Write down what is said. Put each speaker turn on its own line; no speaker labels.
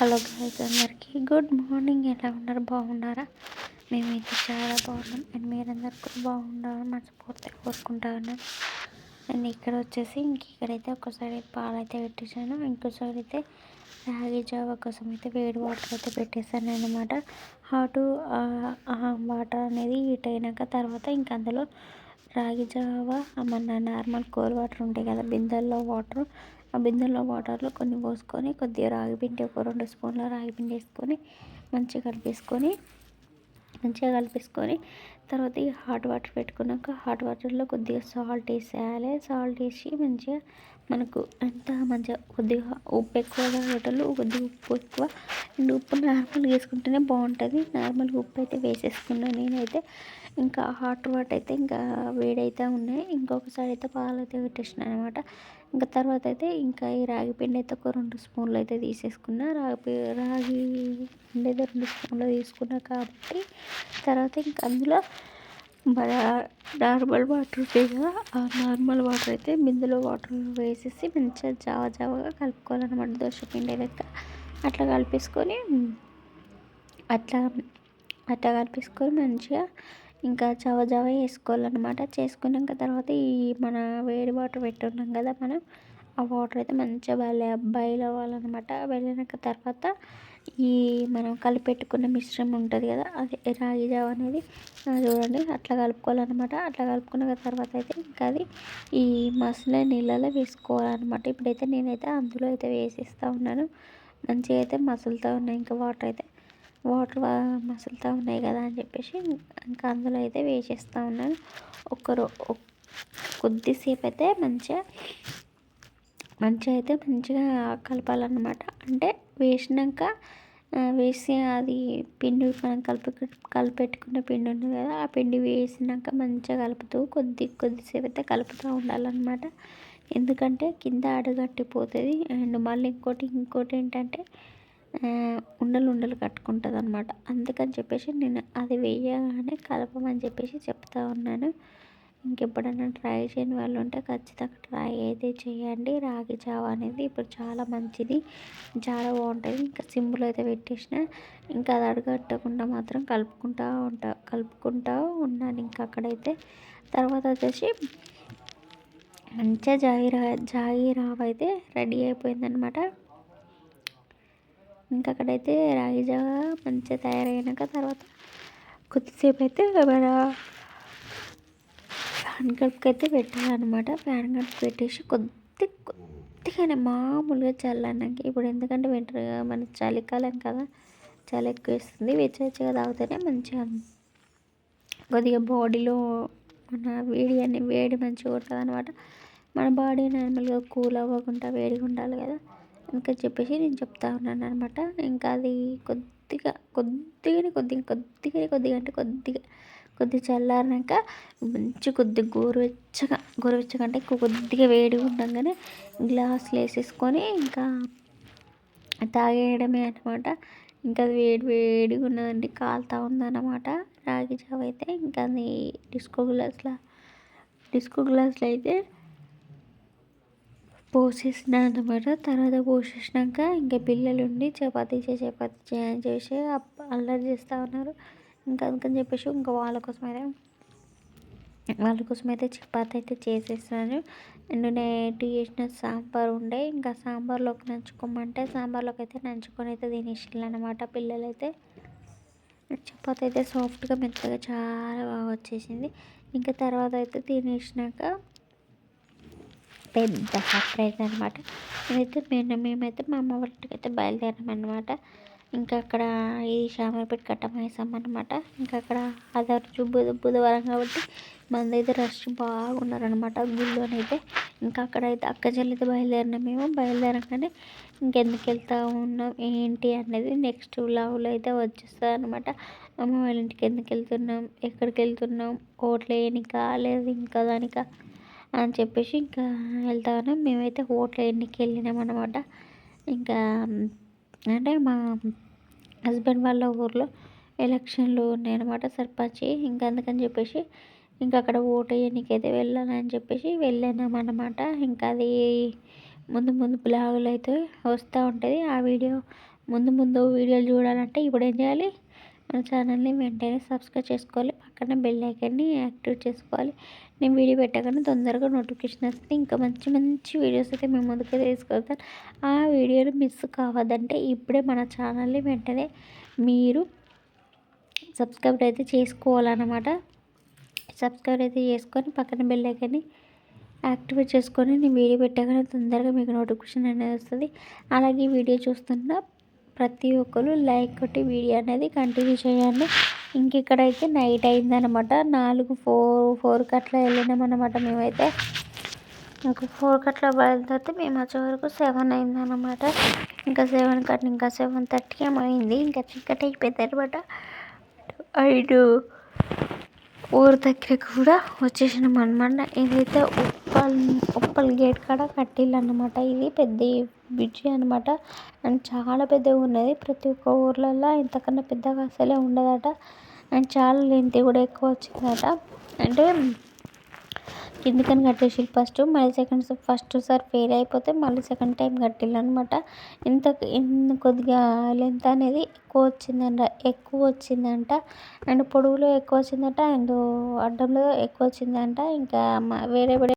Hello guys అందరికీ good morning ఎలా ఉన్నారు? బాగున్నారా? మేమైతే చాలా బాగున్నాం. అండ్ మీరందరూ కూడా బాగుండాలని మనస్ఫూర్తిగా కోరుకుంటాను అండ్ ఇక్కడ వచ్చేసి ఇంక ఇక్కడైతే ఒక పాలు అయితే పెట్టేశాను. ఇంకోసారి అయితే రాగి జావా కోసం అయితే వేడి వాటర్ అయితే పెట్టేశాను అనమాట హాటు వాటర్ అనేది హీట్ అయినాక తర్వాత ఇంకా అందులో రాగి జావ మన నార్మల్ కోల్ వాటర్ ఉంటాయి కదా బిందెల్లో వాటర్. ఆ బిందెల్లో వాటర్లో కొన్ని పోసుకొని కొద్దిగా రాగి పిండి ఒక రెండు స్పూన్ల రాగి పిండి వేసుకొని మంచిగా కలిపేసుకొని మంచిగా కలిపేసుకొని తర్వాత ఈ హాట్ వాటర్ పెట్టుకున్నాక హాట్ వాటర్లో కొద్దిగా సాల్ట్ వేసేయాలి. సాల్ట్ వేసి మంచిగా మనకు ఎంత మంచిగా కొద్దిగా ఉప్పు ఎక్కువ తాగేటోళ్ళు కొద్దిగా ఉప్పు ఎక్కువ. అండ్ ఉప్పు నార్మల్గా వేసుకుంటేనే బాగుంటుంది. నార్మల్గా ఉప్పు అయితే వేసేసుకున్నాను నేనైతే ఇంకా హాట్ వాటర్ అయితే ఇంకా వేడైతే ఉన్నాయి. ఇంకొకసారి అయితే పాలు అయితే పెట్టేసిన అనమాట. ఇంకా తర్వాత అయితే ఇంకా ఈ రాగి పిండి అయితే ఒక రెండు స్పూన్లు అయితే తీసేసుకున్నా. రాగి రాగి పిండి అయితే రెండు స్పూన్లు తీసుకున్నా కాబట్టి తర్వాత ఇంకా అందులో నార్మల్ వాటర్ ఉంటాయి కదా ఆ నార్మల్ వాటర్ అయితే బిందులో వాటర్ వేసేసి మంచిగా జావ జావగా కలుపుకోవాలన్నమాట. దోశ పిండి లెక్క. అట్లా కలిపేసుకొని అట్లా అట్లా కలిపేసుకొని మంచిగా ఇంకా జావ జవ వేసుకోవాలన్నమాట. చేసుకున్నాక తర్వాత ఈ మన వేడి వాటర్ పెట్టున్నాం కదా మనం ఆ వాటర్ అయితే మంచిగా బాగా బాయిల్ అవ్వాలన్నమాట. వెళ్ళినాక తర్వాత ఈ మనం కలిపెట్టుకున్న మిశ్రమం ఉంటుంది కదా అది రాగి జావ అనేది చూడండి అట్లా కలుపుకోవాలన్నమాట. అట్లా కలుపుకున్న తర్వాత అయితే ఇంకా అది ఈ మసలే నీళ్ళలో వేసుకోవాలన్నమాట. ఇప్పుడైతే నేనైతే అందులో అయితే వేసేస్తూ ఉన్నాను. మంచిగా అయితే మసులుతూ ఉన్నాయి ఇంకా వాటర్ అయితే వాటర్ మసులుతూ ఉన్నాయి కదా అని చెప్పేసి ఇంకా అందులో అయితే వేసేస్తూ ఉన్నాను. ఒకరు కొద్దిసేపు అయితే మంచిగా మంచిగా అయితే మంచిగా కలపాలన్నమాట. అంటే వేసినాక వేసి అది పిండి మనం కలిపి కలిపెట్టుకున్న పిండి ఉంది కదా ఆ పిండి వేసినాక మంచిగా కలుపుతూ కొద్ది కొద్దిసేపు అయితే కలుపుతూ ఉండాలన్నమాట. ఎందుకంటే కింద అడగట్టిపోతుంది. అండ్ మళ్ళీ ఇంకోటి ఇంకోటి ఏంటంటే ఉండలు ఉండలు కట్టుకుంటుంది అనమాట అందుకని చెప్పేసి నేను అది వేయగానే కలపమని చెప్పేసి చెప్తా ఉన్నాను. ఇంకెప్పుడైనా ట్రై చేయని వాళ్ళు ఉంటే ఖచ్చితంగా ట్రై అయితే చేయండి. రాగి జావ అనేది ఇప్పుడు చాలా మంచిది. చాలా బాగుంటుంది. ఇంకా సింబుల్ అయితే పెట్టేసిన. ఇంకా అది అడగట్టకుండా మాత్రం కలుపుకుంటూ ఉంటా కలుపుకుంటూ ఉన్నాను ఇంకా అక్కడైతే. తర్వాత వచ్చేసి మంచిగా జాయిరా రా అయితే రెడీ అయిపోయిందనమాట ఇంకా అక్కడైతే రాగి జావ మంచిగా తయారైనాక తర్వాత కొద్దిసేపు అయితే మన ఫ్యాన్ కడుపుకి అయితే పెట్టాలన్నమాట. ఫ్యాన్ కడుపు పెట్టేసి కొద్ది కొద్దిగానే మామూలుగా చల్లన్నాక ఇప్పుడు ఎందుకంటే వింటర్ మన చలికాలం కదా చలి ఎక్కువ వేస్తుంది. వెచ్చగా తాగితేనే మంచిగా కొద్దిగా బాడీలో మన వేడి అన్ని వేడి మంచిగా ఉంటుంది అనమాట మన బాడీ నార్మల్గా కూల్ అవ్వకుండా వేడిగా ఉండాలి కదా. ఇంకా చెప్పేసి నేను చెప్తా ఉన్నాను అనమాట ఇంకా అది కొద్దిగా కొద్దిగానే కొద్దిగా కొద్దిగానే కొద్దిగా అంటే కొద్దిగా కొద్దిగా చల్లారినాక మంచి కొద్దిగా గోరువెచ్చగా గోరువెచ్చగా అంటే కొద్దిగా వేడిగా ఉండగానే గ్లాసులు వేసేసుకొని ఇంకా తాగేయడమే అనమాట ఇంకా అది వేడి వేడిగా ఉన్నదండి కాలుతా ఉందన్నమాట. రాగి జావ అయితే ఇంకా అది డిస్కో గ్లాస్లో డిస్కో గ్లాస్లో అయితే పోసేసిన అనమాట తర్వాత పోసేసినాక ఇంకా పిల్లలు ఉండి చపాతీ చేసి చపాతీ చేయని చేసి అల్లరి చేస్తూ ఉన్నారు. ఇంకా అందుకని చెప్పేసి ఇంకా వాళ్ళ కోసం అయితే వాళ్ళ కోసం అయితే చపాతి అయితే చేసేసాను అండ్ నేను చేసిన? సాంబార్ ఉండే. ఇంకా సాంబార్లోకి నంచుకోమంటే సాంబార్లోకి అయితే నంచుకొని అయితే తినేసాను అనమాట పిల్లలు అయితే అయితే సాఫ్ట్గా మెత్తగా చాలా బాగా వచ్చేసింది. ఇంకా తర్వాత అయితే తినేసినాక పెద్ద సర్ప్రైజ్ అనమాట. నేనైతే మేము మేమైతే మా అమ్మ వాళ్ళకి అయితే బయలుదేరామన్నమాట ఇంకా అక్కడ ఇది షామర్పేట కట్టమేసాం అనమాట ఇంకా అక్కడ అదర్ బుధ బుధవారం కాబట్టి మంది అయితే రష్ బాగున్నారనమాట గుళ్ళోనైతే. ఇంకా అక్కడైతే అక్క చెల్లితే బయలుదేరినాం మేము. బయలుదేరగానే ఇంకెందుకు వెళ్తా ఉన్నాం ఏంటి అనేది నెక్స్ట్ లావులో అయితే వచ్చేస్తుంది అనమాట అమ్మ వాళ్ళ ఇంటికి ఎందుకు వెళ్తున్నాం ఎక్కడికి వెళ్తున్నాం ఓట్లేనికా లేదు ఇంకా దానికా అని చెప్పేసి ఇంకా వెళ్తాను మేమైతే ఓట్లేనికి వెళ్ళినాం అనమాట ఇంకా అంటే మా హస్బెండ్ వాళ్ళ ఊర్లో ఎలక్షన్లు ఉన్నాయన్నమాట సర్పంచ్. ఇంకా అందుకని చెప్పేసి ఇంకా అక్కడ ఓటు వేయడానికైతే వెళ్ళానని చెప్పేసి వెళ్ళాము అనమాట ఇంకా అది ముందు ముందు బ్లాగులు అయితే వస్తూ ఉంటుంది. ఆ వీడియో ముందు ముందు వీడియోలు చూడాలంటే ఇప్పుడు ఏం చేయాలి? మన ఛానల్ని వెంటనే సబ్స్క్రైబ్ చేసుకోవాలి పక్కన బెల్ ఐకాన్ని యాక్టివేట్ చేసుకోవాలి. నేను వీడియో పెట్టగానే తొందరగా నోటిఫికేషన్ వస్తుంది. ఇంకా మంచి మంచి వీడియోస్ అయితే మేము ముందుకు తీసుకెళ్తాను. ఆ వీడియోలు మిస్ కావద్దంటే ఇప్పుడే మన ఛానల్ని వెంటనే మీరు సబ్స్క్రైబ్ అయితే చేసుకోవాలన్నమాట. సబ్స్క్రైబ్ అయితే చేసుకొని పక్కన బెల్ ఐకాన్ని యాక్టివేట్ చేసుకొని నేను వీడియో పెట్టగానే తొందరగా మీకు నోటిఫికేషన్ అనేది వస్తుంది. అలాగే వీడియో చూస్తున్న ప్రతి ఒక్కరు లైక్ కొట్టి వీడియో అనేది కంటిన్యూ చేయండి. ఇంక ఇక్కడైతే నైట్ అయిందనమాట నాలుగు ఫోర్ ఫోర్కి అట్లా వెళ్ళినామన్నమాట మేమైతే. ఇంకా ఫోర్కి అట్లా బయలుదేరితే మేము వచ్చే వరకు సెవెన్ అయిందనమాట ఇంకా సెవెన్ కట్ ఇంకా సెవెన్ థర్టీ ఏమైంది ఇంకా చీకటి అయిపోయింది అనమాట ఐదు. ఊరు దగ్గర కూడా వచ్చేసినాం అనమాట ఇదైతే ఉప్పల్ ఉప్పల్ గేట్ కాడ కట్టిల్లు అనమాట ఇది పెద్ద బ్రిడ్జి అనమాట అండ్ చాలా పెద్దగా ఉన్నది. ప్రతి ఒక్క ఊర్లలో ఇంతకన్నా పెద్దగా అసలే ఉండదట. అండ్ చాలా లెంత్ కూడా ఎక్కువ వచ్చిందట. అంటే ఎందుకని కట్టేసి ఫస్ట్ మళ్ళీ సెకండ్ ఫస్ట్ సార్ ఫెయిల్ అయిపోతే మళ్ళీ సెకండ్ టైం కట్టిల్లు అనమాట ఇంత ఇంత కొద్దిగా లెంత్ అనేది ఎక్కువ వచ్చిందంట ఎక్కువ వచ్చిందంట. అండ్ పొడవులో ఎక్కువ వచ్చిందంట అండ్ అడ్డంలో ఎక్కువ వచ్చిందంట. ఇంకా వేరే వేరే